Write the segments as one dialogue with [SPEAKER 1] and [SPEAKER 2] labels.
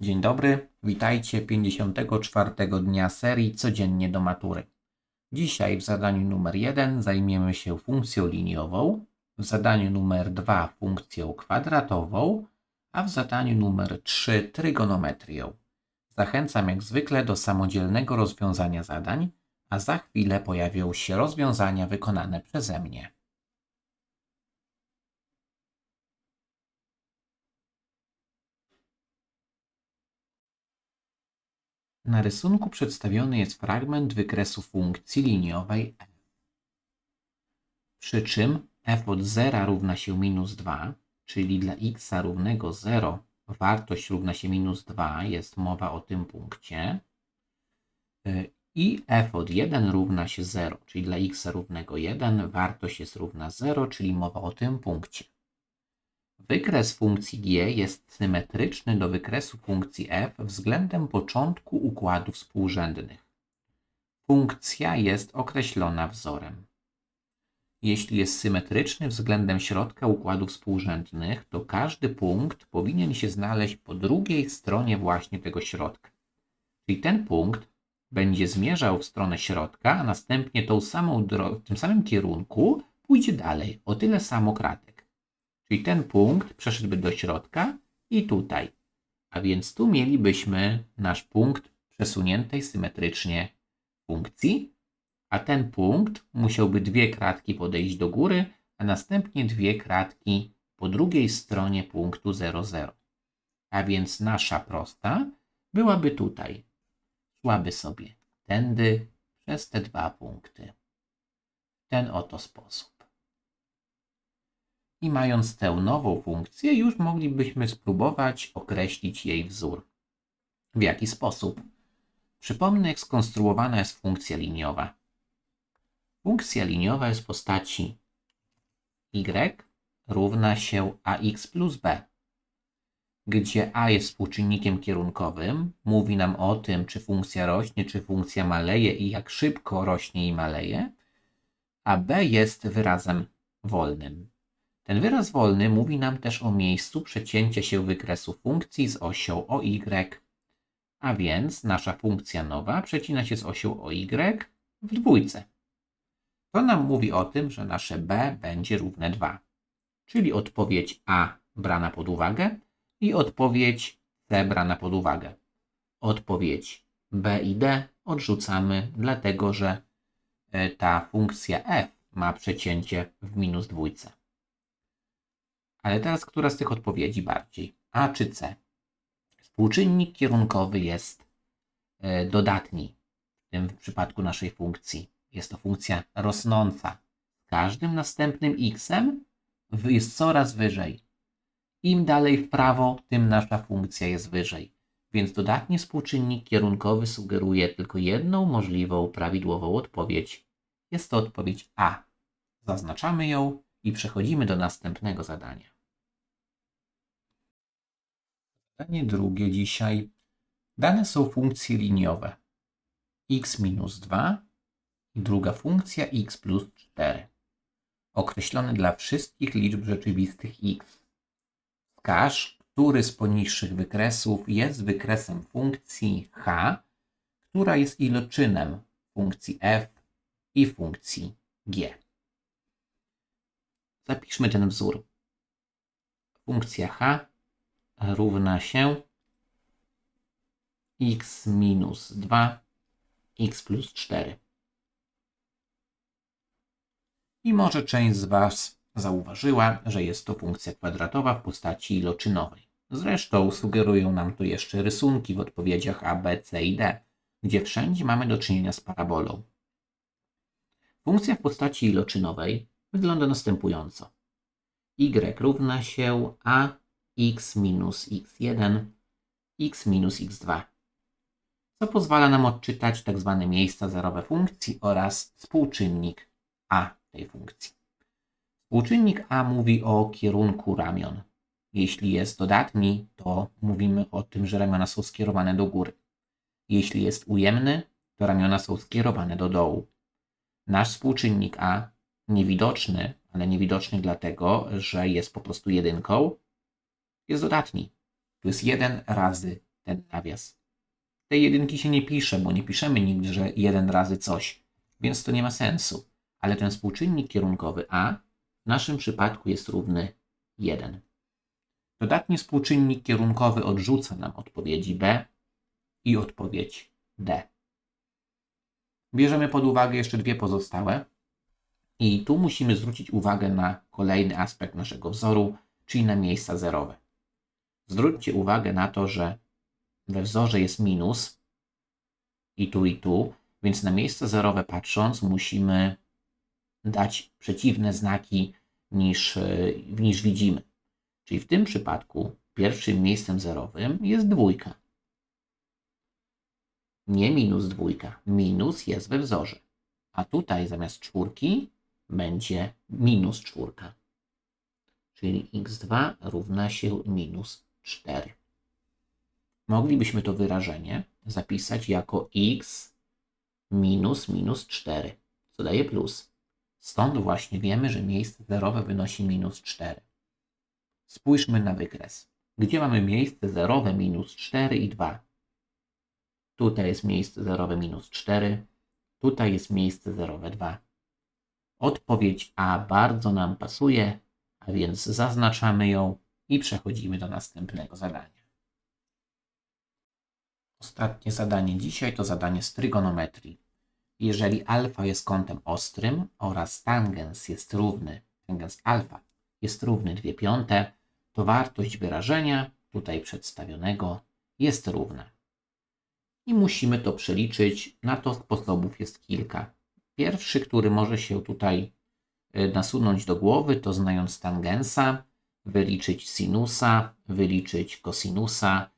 [SPEAKER 1] Dzień dobry, witajcie 54 dnia serii Codziennie do matury. Dzisiaj w zadaniu numer 1 zajmiemy się funkcją liniową, w zadaniu numer 2 funkcją kwadratową, a w zadaniu numer 3 trygonometrią. Zachęcam jak zwykle do samodzielnego rozwiązania zadań, a za chwilę pojawią się rozwiązania wykonane przeze mnie. Na rysunku przedstawiony jest fragment wykresu funkcji liniowej f. Przy czym f od 0 równa się minus 2, czyli dla x równego 0 wartość równa się minus 2, jest mowa o tym punkcie. Y, I f od 1 równa się 0, czyli dla x równego 1 wartość jest równa 0, czyli mowa o tym punkcie. Wykres funkcji g jest symetryczny do wykresu funkcji f względem początku układów współrzędnych. Funkcja jest określona wzorem. Jeśli jest symetryczny względem środka układów współrzędnych, to każdy punkt powinien się znaleźć po drugiej stronie właśnie tego środka. Czyli ten punkt będzie zmierzał w stronę środka, a następnie tą samą w tym samym kierunku pójdzie dalej, o tyle samo kratek. Czyli ten punkt przeszedłby do środka i tutaj. A więc tu mielibyśmy nasz punkt przesuniętej symetrycznie funkcji, a ten punkt musiałby dwie kratki podejść do góry, a następnie dwie kratki po drugiej stronie punktu 00. A więc nasza prosta byłaby tutaj. Szłaby sobie tędy przez te dwa punkty. W ten oto sposób. I mając tę nową funkcję, już moglibyśmy spróbować określić jej wzór. W jaki sposób? Przypomnę, jak skonstruowana jest funkcja liniowa. Funkcja liniowa jest w postaci y równa się ax plus b, gdzie a jest współczynnikiem kierunkowym, mówi nam o tym, czy funkcja rośnie, czy funkcja maleje i jak szybko rośnie i maleje, a b jest wyrazem wolnym. Ten wyraz wolny mówi nam też o miejscu przecięcia się wykresu funkcji z osią OY, a więc nasza funkcja nowa przecina się z osią OY w dwójce. To nam mówi o tym, że nasze b będzie równe 2, czyli odpowiedź A brana pod uwagę i odpowiedź C brana pod uwagę. Odpowiedź B i D odrzucamy, dlatego że e, ta funkcja f ma przecięcie w minus dwójce. Ale teraz która z tych odpowiedzi bardziej? A czy C? Współczynnik kierunkowy jest e, dodatni w tym przypadku naszej funkcji. Jest to funkcja rosnąca. Z każdym następnym x jest coraz wyżej. Im dalej w prawo, tym nasza funkcja jest wyżej. Więc dodatni współczynnik kierunkowy sugeruje tylko jedną możliwą prawidłową odpowiedź. Jest to odpowiedź A. Zaznaczamy ją i przechodzimy do następnego zadania. Zadanie drugie dzisiaj. Dane są funkcje liniowe. x minus 2 i druga funkcja x plus 4. Określone dla wszystkich liczb rzeczywistych x. Wskaż, który z poniższych wykresów jest wykresem funkcji h, która jest iloczynem funkcji f i funkcji g. Zapiszmy ten wzór. Funkcja h równa się x minus 2, x plus 4. I może część z Was zauważyła, że jest to funkcja kwadratowa w postaci iloczynowej. Zresztą sugerują nam tu jeszcze rysunki w odpowiedziach A, B, C i D, gdzie wszędzie mamy do czynienia z parabolą. Funkcja w postaci iloczynowej wygląda następująco. y równa się a x minus x1, x minus x2, co pozwala nam odczytać tzw. Tak miejsca zerowe funkcji oraz współczynnik a tej funkcji. Współczynnik a mówi o kierunku ramion. Jeśli jest dodatni, to mówimy o tym, że ramiona są skierowane do góry. Jeśli jest ujemny, to ramiona są skierowane do dołu. Nasz współczynnik a, niewidoczny, ale niewidoczny dlatego, że jest po prostu jedynką, jest dodatni. To jest 1 razy ten nawias. Tej jedynki się nie pisze, bo nie piszemy nigdy, że 1 razy coś, więc to nie ma sensu. Ale ten współczynnik kierunkowy a w naszym przypadku jest równy 1. Dodatni współczynnik kierunkowy odrzuca nam odpowiedzi B i odpowiedź D. Bierzemy pod uwagę jeszcze dwie pozostałe. I tu musimy zwrócić uwagę na kolejny aspekt naszego wzoru, czyli na miejsca zerowe. Zwróćcie uwagę na to, że we wzorze jest minus i tu, i tu, więc na miejsca zerowe patrząc musimy dać przeciwne znaki niż, e, niż widzimy. Czyli w tym przypadku pierwszym miejscem zerowym jest dwójka. Nie minus dwójka. Minus jest we wzorze. A tutaj zamiast czwórki będzie minus czwórka. Czyli x2 równa się minus 4. Moglibyśmy to wyrażenie zapisać jako x minus minus 4, co daje plus. Stąd właśnie wiemy, że miejsce zerowe wynosi minus 4. Spójrzmy na wykres. Gdzie mamy miejsce zerowe minus 4 i 2? Tutaj jest miejsce zerowe minus 4, tutaj jest miejsce zerowe 2. Odpowiedź A bardzo nam pasuje, a więc zaznaczamy ją i przechodzimy do następnego zadania. Ostatnie zadanie dzisiaj to zadanie z trygonometrii. Jeżeli alfa jest kątem ostrym oraz tangens jest równy, tangens alfa jest równy 2 piąte, to wartość wyrażenia, tutaj przedstawionego, jest równa. I musimy to przeliczyć. Na to sposobów jest kilka. Pierwszy, który może się tutaj y, nasunąć do głowy, to znając tangensa, wyliczyć sinusa, wyliczyć kosinusa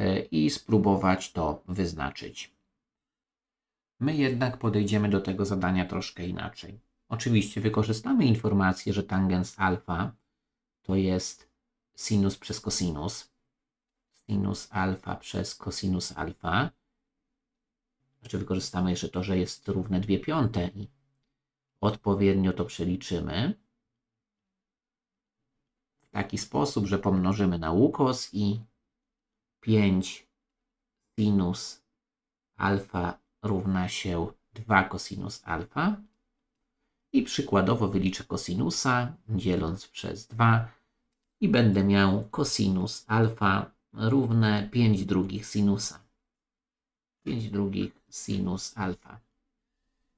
[SPEAKER 1] y, i spróbować to wyznaczyć. My jednak podejdziemy do tego zadania troszkę inaczej. Oczywiście wykorzystamy informację, że tangens alfa to jest sinus przez kosinus. Sinus alfa przez kosinus alfa. Znaczy wykorzystamy jeszcze to, że jest równe 2 piąte i odpowiednio to przeliczymy w taki sposób, że pomnożymy na ukos i 5 sinus alfa równa się 2 cosinus alfa i przykładowo wyliczę kosinusa dzieląc przez 2 i będę miał cosinus alfa równe 5 drugich sinusa. 5 drugich sinus alfa.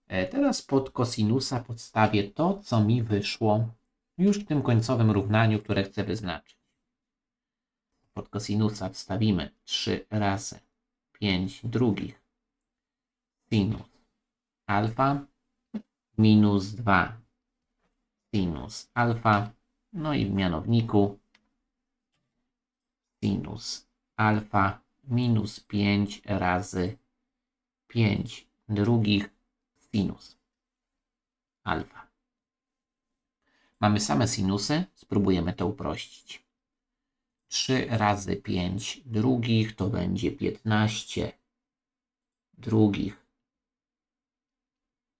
[SPEAKER 1] E, Teraz pod kosinusa podstawię to, co mi wyszło już w tym końcowym równaniu, które chcę wyznaczyć. Pod kosinusa wstawimy 3 razy 5 drugich sinus alfa minus 2 sinus alfa, no i w mianowniku sinus alfa minus 5 razy 5 drugich sinus alfa. Mamy same sinusy, spróbujemy to uprościć. 3 razy 5 drugich to będzie 15 drugich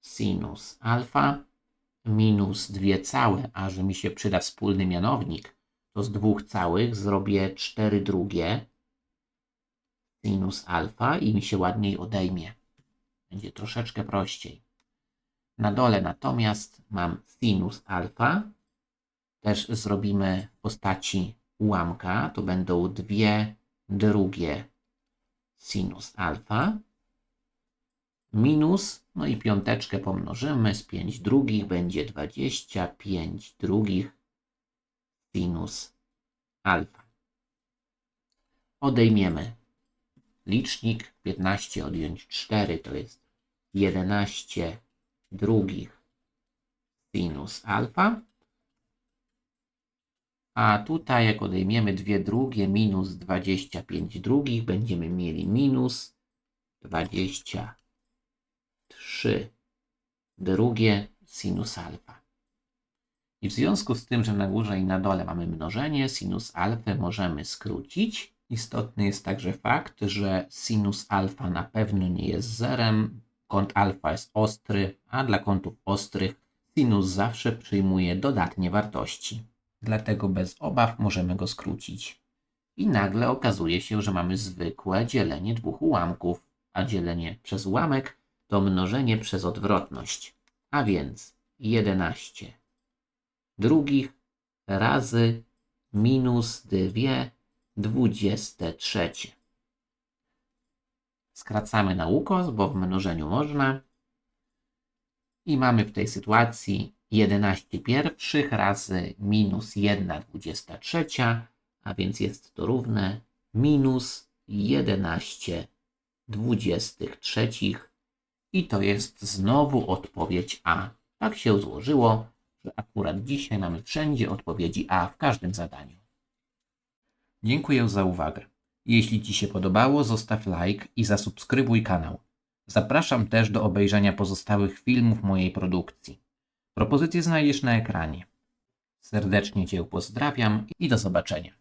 [SPEAKER 1] sinus alfa minus 2 całe, a że mi się przyda wspólny mianownik, to z dwóch całych zrobię 4 drugie sinus alfa i mi się ładniej odejmie. Będzie troszeczkę prościej. Na dole natomiast mam sinus alfa. Też zrobimy w postaci ułamka. To będą dwie drugie sinus alfa. Minus, no i piąteczkę pomnożymy z 5 drugich, będzie 25 drugich sinus alfa. Odejmiemy licznik 15 odjąć 4 to jest 11 drugich sinus alfa. A tutaj jak odejmiemy dwie drugie minus 25 drugich, będziemy mieli minus 23 drugie sinus alfa. I w związku z tym, że na górze i na dole mamy mnożenie, sinus alfy możemy skrócić. Istotny jest także fakt, że sinus alfa na pewno nie jest zerem. Kąt alfa jest ostry, a dla kątów ostrych sinus zawsze przyjmuje dodatnie wartości. Dlatego bez obaw możemy go skrócić. i nagle okazuje się, że mamy zwykłe dzielenie dwóch ułamków, a dzielenie przez ułamek to mnożenie przez odwrotność. A więc 11 drugich razy minus 2 23. Skracamy na ukos, bo w mnożeniu można. I mamy w tej sytuacji 11 pierwszych razy minus 1 23, a więc jest to równe minus 11 23. I to jest znowu odpowiedź A. Tak się złożyło, że akurat dzisiaj mamy wszędzie odpowiedzi A w każdym zadaniu. Dziękuję za uwagę. Jeśli Ci się podobało, zostaw like i zasubskrybuj kanał. Zapraszam też do obejrzenia pozostałych filmów mojej produkcji. Propozycje znajdziesz na ekranie. Serdecznie Cię pozdrawiam i do zobaczenia.